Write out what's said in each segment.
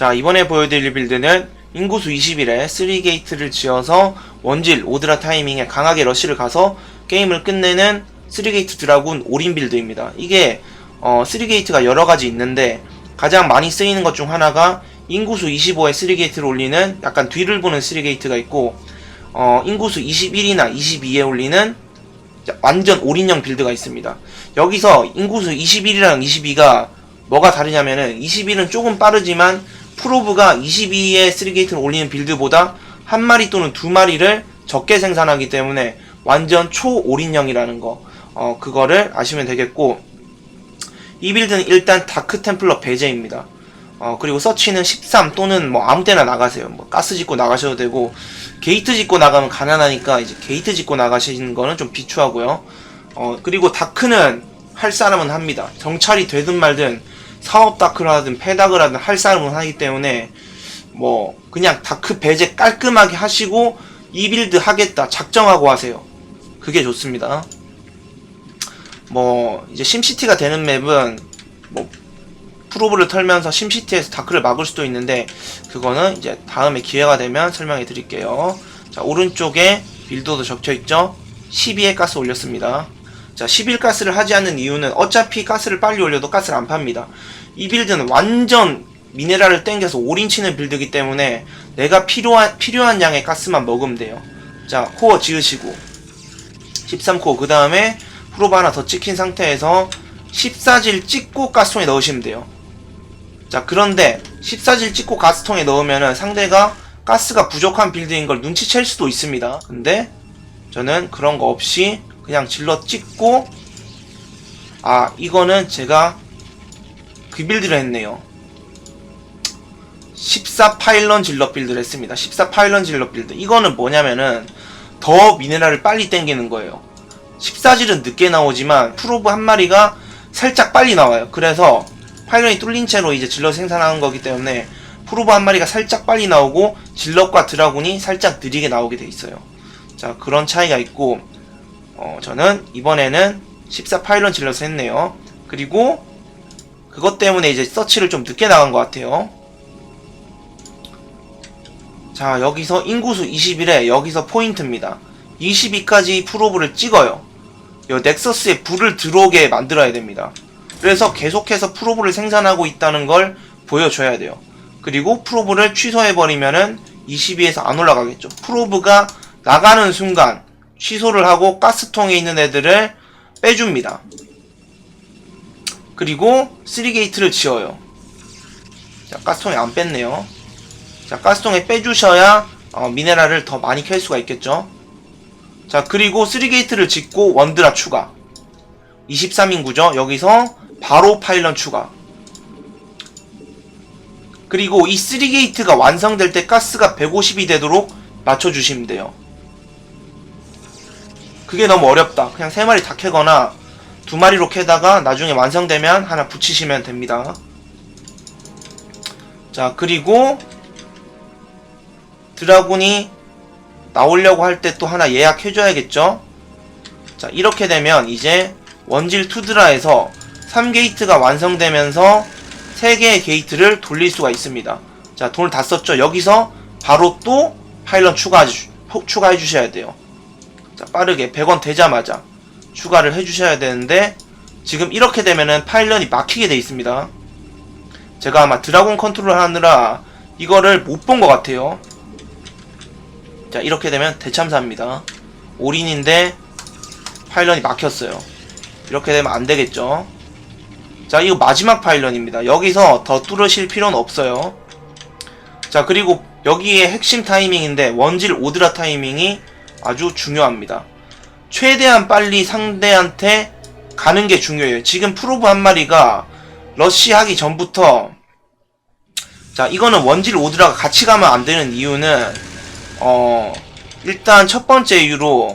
자 이번에 보여드릴 빌드는 인구수 20일에 3게이트를 지어서 원질 오드라 타이밍에 강하게 러쉬를 가서 게임을 끝내는 3게이트 드라군 올인 빌드입니다. 이게 어, 3게이트가 여러가지 있는데 가장 많이 쓰이는 것 중 하나가 인구수 25에 3게이트를 올리는 약간 뒤를 보는 3게이트가 있고 어, 인구수 21이나 22에 올리는 완전 올인형 빌드가 있습니다. 여기서 인구수 21이랑 22가 뭐가 다르냐면은 21은 조금 빠르지만 프로브가 22에 3게이트를 올리는 빌드보다 한 마리 또는 두 마리를 적게 생산하기 때문에 완전 초올인형이라는 거 어, 그거를 아시면 되겠고 이 빌드는 일단 다크 템플러 배제입니다. 어, 그리고 서치는 13 또는 뭐 아무 때나 나가세요. 뭐 가스 짓고 나가셔도 되고 게이트 짓고 나가면 가난하니까 이제 게이트 짓고 나가시는 거는 좀 비추하고요. 어, 그리고 다크는 할 사람은 합니다. 정찰이 되든 말든 사업 다크를 하든 패다크를 하든 할 사람은 하기 때문에 뭐 그냥 다크 배제 깔끔하게 하시고 이 빌드 하겠다 작정하고 하세요. 그게 좋습니다. 뭐 이제 심시티가 되는 맵은 뭐 프로브를 털면서 심시티에서 다크를 막을 수도 있는데 그거는 이제 다음에 기회가 되면 설명해 드릴게요. 자 오른쪽에 빌도도 적혀 있죠. 12에 가스 올렸습니다. 자 11가스를 하지 않는 이유는 어차피 가스를 빨리 올려도 가스를 안 팝니다. 이 빌드는 완전 미네랄을 땡겨서 올인 치는 빌드이기 때문에 내가 필요한 필요한 양의 가스만 먹으면 돼요. 자 코어 지으시고 13코어 그 다음에 프로브 하나 더 찍힌 상태에서 14질 찍고 가스통에 넣으시면 돼요. 자 그런데 14질 찍고 가스통에 넣으면은 상대가 가스가 부족한 빌드인 걸 눈치챌 수도 있습니다. 근데 저는 그런 거 없이 그냥 질러 찍고 아 이거는 제가 그 빌드를 했네요. 14 파일런 질러 빌드를 했습니다. 14 파일런 질러 빌드. 이거는 뭐냐면은 더 미네랄을 빨리 땡기는 거예요. 14질은 늦게 나오지만 프로브 한 마리가 살짝 빨리 나와요. 그래서 파일런이 뚫린 채로 이제 질럿 생산하는 거기 때문에 프로브 한 마리가 살짝 빨리 나오고 질럿과 드라군이 살짝 느리게 나오게 돼 있어요. 자 그런 차이가 있고 어, 저는 이번에는 14 파일런 질럿을 했네요. 그리고 그것 때문에 이제 서치를 좀 늦게 나간 것 같아요. 자 여기서 인구수 21에 여기서 포인트입니다. 22까지 프로브를 찍어요. 이 넥서스에 불을 들어오게 만들어야 됩니다. 그래서 계속해서 프로브를 생산하고 있다는 걸 보여줘야 돼요. 그리고 프로브를 취소해버리면은 22에서 안 올라가겠죠. 프로브가 나가는 순간 취소를 하고 가스통에 있는 애들을 빼줍니다. 그리고 3게이트를 지어요. 자, 가스통에 안 뺐네요. 자, 가스통에 빼주셔야 어, 미네랄을 더 많이 캘 수가 있겠죠. 자, 그리고 3게이트를 짓고 원드라 추가. 23인구죠. 여기서 바로 파일런 추가. 그리고 이 3게이트가 완성될 때 가스가 150이 되도록 맞춰주시면 돼요. 그게 너무 어렵다. 그냥 3마리 다 캐거나 2마리로 캐다가 나중에 완성되면 하나 붙이시면 됩니다. 자, 그리고 드라군이 나오려고 할 때 또 하나 예약해줘야겠죠? 자, 이렇게 되면 이제 원질 투드라에서 3게이트가 완성되면서 3개의 게이트를 돌릴 수가 있습니다. 자, 돈을 다 썼죠? 여기서 바로 또 파일럿 추가, 추가해 주셔야 돼요. 자, 빠르게 100원 되자마자 추가를 해 주셔야 되는데 지금 이렇게 되면은 파일럿이 막히게 돼 있습니다. 제가 아마 드라곤 컨트롤 하느라 이거를 못 본 것 같아요. 자 이렇게 되면 대참사입니다. 올인인데 파일런이 막혔어요. 이렇게 되면 안 되겠죠. 자 이거 마지막 파일런입니다. 여기서 더 뚫으실 필요는 없어요. 자 그리고 여기에 핵심 타이밍인데 원질 오드라 타이밍이 아주 중요합니다 최대한 빨리 상대한테 가는 게 중요해요 지금 프로브 한 마리가 러쉬 하기 전부터 자 이거는 원질 오드라가 같이 가면 안 되는 이유는 어, 일단 첫 번째 이유로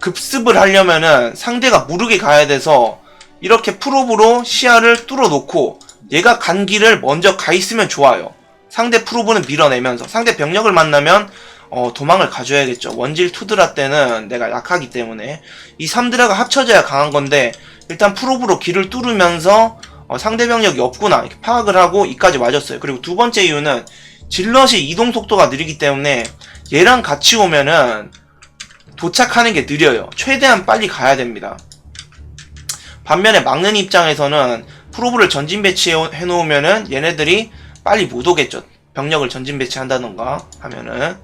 급습을 하려면은 상대가 무르게 가야 돼서 이렇게 프로브로 시야를 뚫어 놓고 얘가 간 길을 먼저 가 있으면 좋아요. 상대 프로브는 밀어내면서 상대 병력을 만나면 어, 도망을 가져야겠죠. 원질 투드라 때는 내가 약하기 때문에 이 3드라가 합쳐져야 강한 건데 일단 프로브로 길을 뚫으면서 어, 상대 병력이 없구나 이렇게 파악을 하고 이까지 맞았어요. 그리고 두 번째 이유는 질럿이 이동 속도가 느리기 때문에 얘랑 같이 오면은 도착하는 게 느려요. 최대한 빨리 가야 됩니다. 반면에 막는 입장에서는 프로브를 전진 배치해 놓으면은 얘네들이 빨리 못 오겠죠. 병력을 전진 배치한다던가 하면은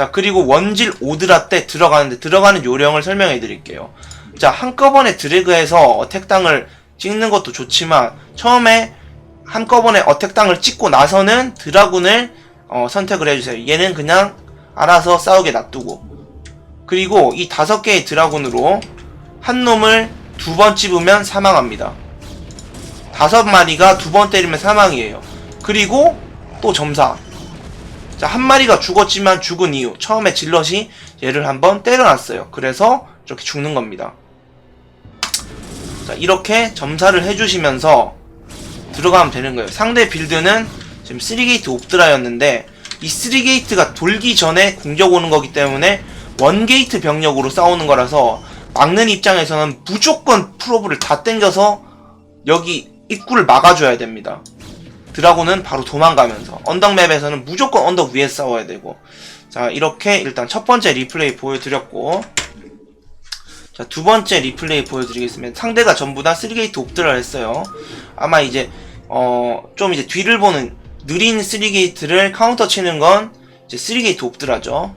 자 그리고 원질 오드라 때 들어가는데 들어가는 요령을 설명해 드릴게요. 자 한꺼번에 드래그해서 어택당을 찍는 것도 좋지만 처음에 한꺼번에 어택당을 찍고 나서는 드라군을 어, 선택을 해주세요. 얘는 그냥 알아서 싸우게 놔두고 그리고 이 다섯 개의 드라군으로 한 놈을 두 번 찝으면 사망합니다. 다섯 마리가 두 번 때리면 사망이에요. 그리고 또 점사. 자, 한 마리가 죽었지만 죽은 이유. 처음에 질럿이 얘를 한번 때려놨어요. 그래서 이렇게 죽는 겁니다. 자, 이렇게 점사를 해주시면서 들어가면 되는 거예요. 상대 빌드는 지금 3게이트 옵드라였는데 이 3게이트가 돌기 전에 공격 오는 거기 때문에 1게이트 병력으로 싸우는 거라서 막는 입장에서는 무조건 프로브를 다 땡겨서 여기 입구를 막아줘야 됩니다. 드라곤은 바로 도망가면서 언덕 맵에서는 무조건 언덕 위에 싸워야 되고 자 이렇게 일단 첫 번째 리플레이 보여드렸고 자 두 번째 리플레이 보여드리겠습니다. 상대가 전부 다 3게이트 옵드라를 했어요. 아마 이제 어 좀 이제 뒤를 보는 느린 3게이트를 카운터 치는 건 이제 3게이트 옵드라죠.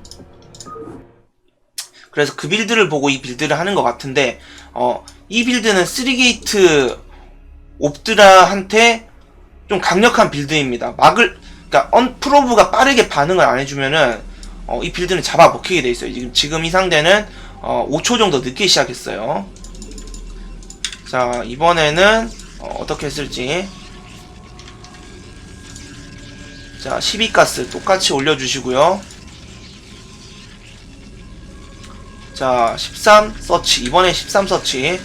그래서 그 빌드를 보고 이 빌드를 하는 것 같은데 어 이 빌드는 3게이트 옵드라한테 좀 강력한 빌드입니다. 막을 그러니까 언 프로브가 빠르게 반응을 안 해주면은 어, 이 빌드는 잡아 먹히게 돼 있어요. 지금 지금 이 상대는 어, 5초 정도 늦게 시작했어요. 자 이번에는 어, 떻게 했을지 자 12가스 똑같이 올려주시고요. 자 13 서치 이번에 13 서치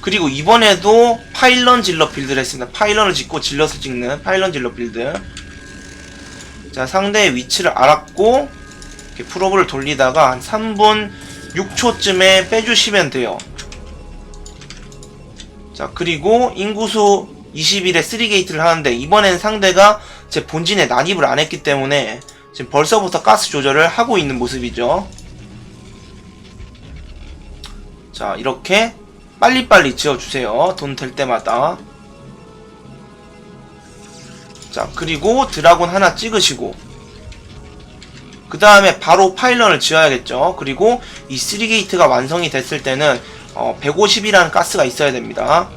그리고 이번에도 파일런 질럿 빌드를 했습니다. 파일런을 짓고 질럿을 찍는 파일런 질럿 빌드. 자, 상대의 위치를 알았고, 이렇게 프로브를 돌리다가 한 3분 6초쯤에 빼주시면 돼요. 자, 그리고 인구수 20일에 3게이트를 하는데, 이번엔 상대가 제 본진에 난입을 안 했기 때문에, 지금 벌써부터 가스 조절을 하고 있는 모습이죠. 자, 이렇게 빨리빨리 지어주세요. 돈 될 때마다. 자, 그리고 드라곤 하나 찍으시고. 그 다음에 바로 파일런을 지어야겠죠. 그리고 이 3게이트가 완성이 됐을 때는 어, 150이라는 가스가 있어야 됩니다.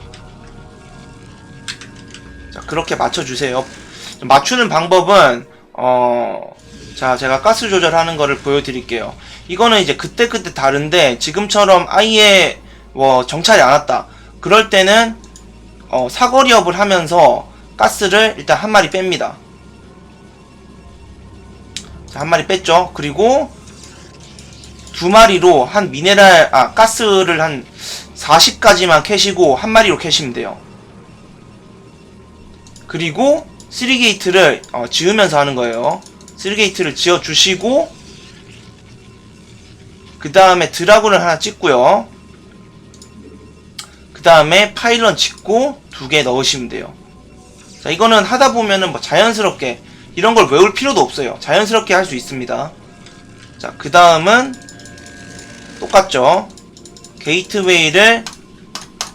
자, 그렇게 맞춰주세요. 맞추는 방법은, 어, 자, 제가 가스 조절하는 거를 보여드릴게요. 이거는 이제 그때그때 다른데, 지금처럼 아예 뭐 정찰이 안 왔다. 그럴 때는 어, 사거리업을 하면서 가스를 일단 한 마리 뺍니다. 자, 한 마리 뺐죠. 그리고 두 마리로 한 미네랄 아 가스를 한 40까지만 캐시고 한 마리로 캐시면 돼요. 그리고 3게이트를 어, 지으면서 하는 거예요. 3게이트를 지어 주시고 그 다음에 드라군을 하나 찍고요. 그 다음에 파일런 짓고 두 개 넣으시면 돼요. 자, 이거는 하다 보면은 뭐 자연스럽게 이런 걸 외울 필요도 없어요. 자연스럽게 할 수 있습니다. 자, 그 다음은 똑같죠. 게이트웨이를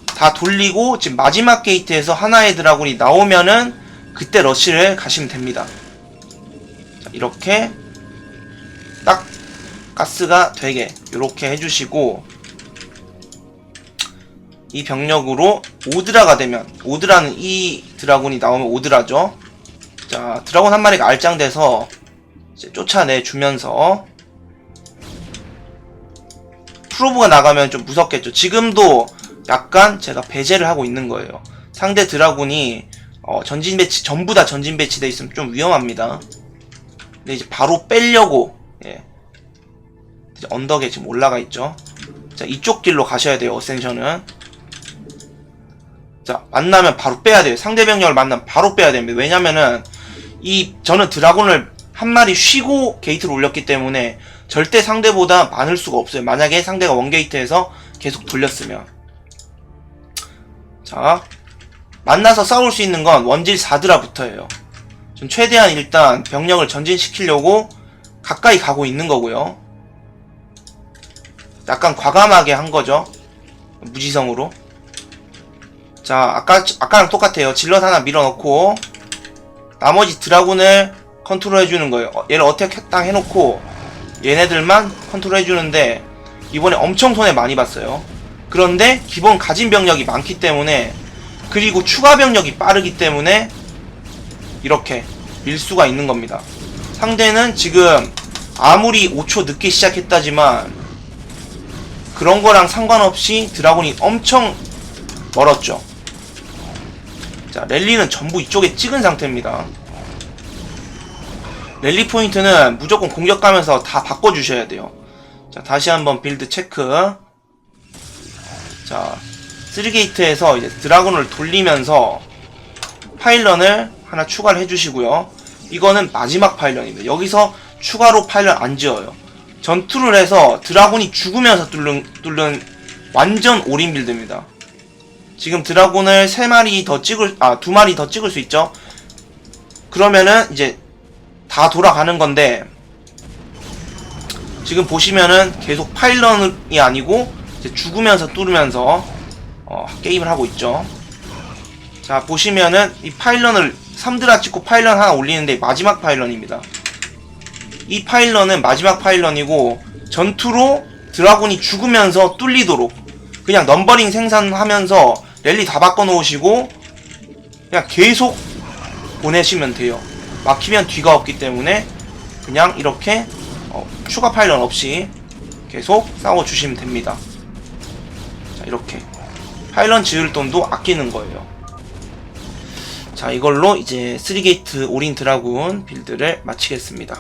다 돌리고 지금 마지막 게이트에서 하나의 드라군이 나오면은 그때 러쉬를 가시면 됩니다. 자, 이렇게 딱 가스가 되게 이렇게 해주시고 이 병력으로 오드라가 되면 오드라는 이 드라군이 나오면 오드라죠. 자 드라군 한 마리가 알짱돼서 이제 쫓아내 주면서 프로브가 나가면 좀 무섭겠죠. 지금도 약간 제가 배제를 하고 있는 거예요. 상대 드라군이 어, 전진 배치 전부 다 전진 배치돼 있으면 좀 위험합니다. 근데 이제 바로 빼려고 예. 이제 언덕에 지금 올라가 있죠. 자 이쪽 길로 가셔야 돼요. 어센션은. 자 만나면 바로 빼야 돼요 상대 병력을 만나면 바로 빼야 됩니다 왜냐면은 이 저는 드라곤을 한 마리 쉬고 게이트를 올렸기 때문에 절대 상대보다 많을 수가 없어요 만약에 상대가 원게이트에서 계속 돌렸으면 자 만나서 싸울 수 있는 건 원질 4드라부터예요. 전 최대한 일단 병력을 전진시키려고 가까이 가고 있는 거고요. 약간 과감하게 한 거죠. 무지성으로. 자, 아까, 아까랑 똑같아요. 질럿 하나 밀어넣고, 나머지 드라군을 컨트롤 해주는 거예요. 어, 얘를 어택 딱 해놓고, 얘네들만 컨트롤 해주는데, 이번에 엄청 손해 많이 봤어요. 그런데, 기본 가진 병력이 많기 때문에, 그리고 추가 병력이 빠르기 때문에, 이렇게 밀 수가 있는 겁니다. 상대는 지금, 아무리 5초 늦게 시작했다지만, 그런 거랑 상관없이 드라군이 엄청 멀었죠. 자, 랠리는 전부 이쪽에 찍은 상태입니다. 랠리 포인트는 무조건 공격 가면서 다 바꿔주셔야 돼요. 자, 다시 한번 빌드 체크. 자, 3게이트에서 이제 드라군을 돌리면서 파일런을 하나 추가를 해주시고요. 이거는 마지막 파일런입니다. 여기서 추가로 파일런 안 지어요. 전투를 해서 드라군이 죽으면서 뚫는, 뚫는 완전 올인 빌드입니다. 지금 드라군을 3마리 더 찍을, 아, 2마리 더 찍을 수 있죠? 그러면은 이제 다 돌아가는 건데, 지금 보시면은 계속 파일런이 아니고, 죽으면서 뚫으면서, 어, 게임을 하고 있죠. 자, 보시면은 이 파일런을 3드라 찍고 파일런 하나 올리는데 마지막 파일런입니다. 이 파일런은 마지막 파일런이고, 전투로 드라군이 죽으면서 뚫리도록 그냥 넘버링 생산하면서 랠리 다 바꿔 놓으시고 그냥 계속 보내시면 돼요. 막히면 뒤가 없기 때문에 그냥 이렇게 어, 추가 파일런 없이 계속 싸워 주시면 됩니다. 자, 이렇게 파일런 지을 돈도 아끼는 거예요. 자, 이걸로 이제 3게이트 올인 드라군 빌드를 마치겠습니다.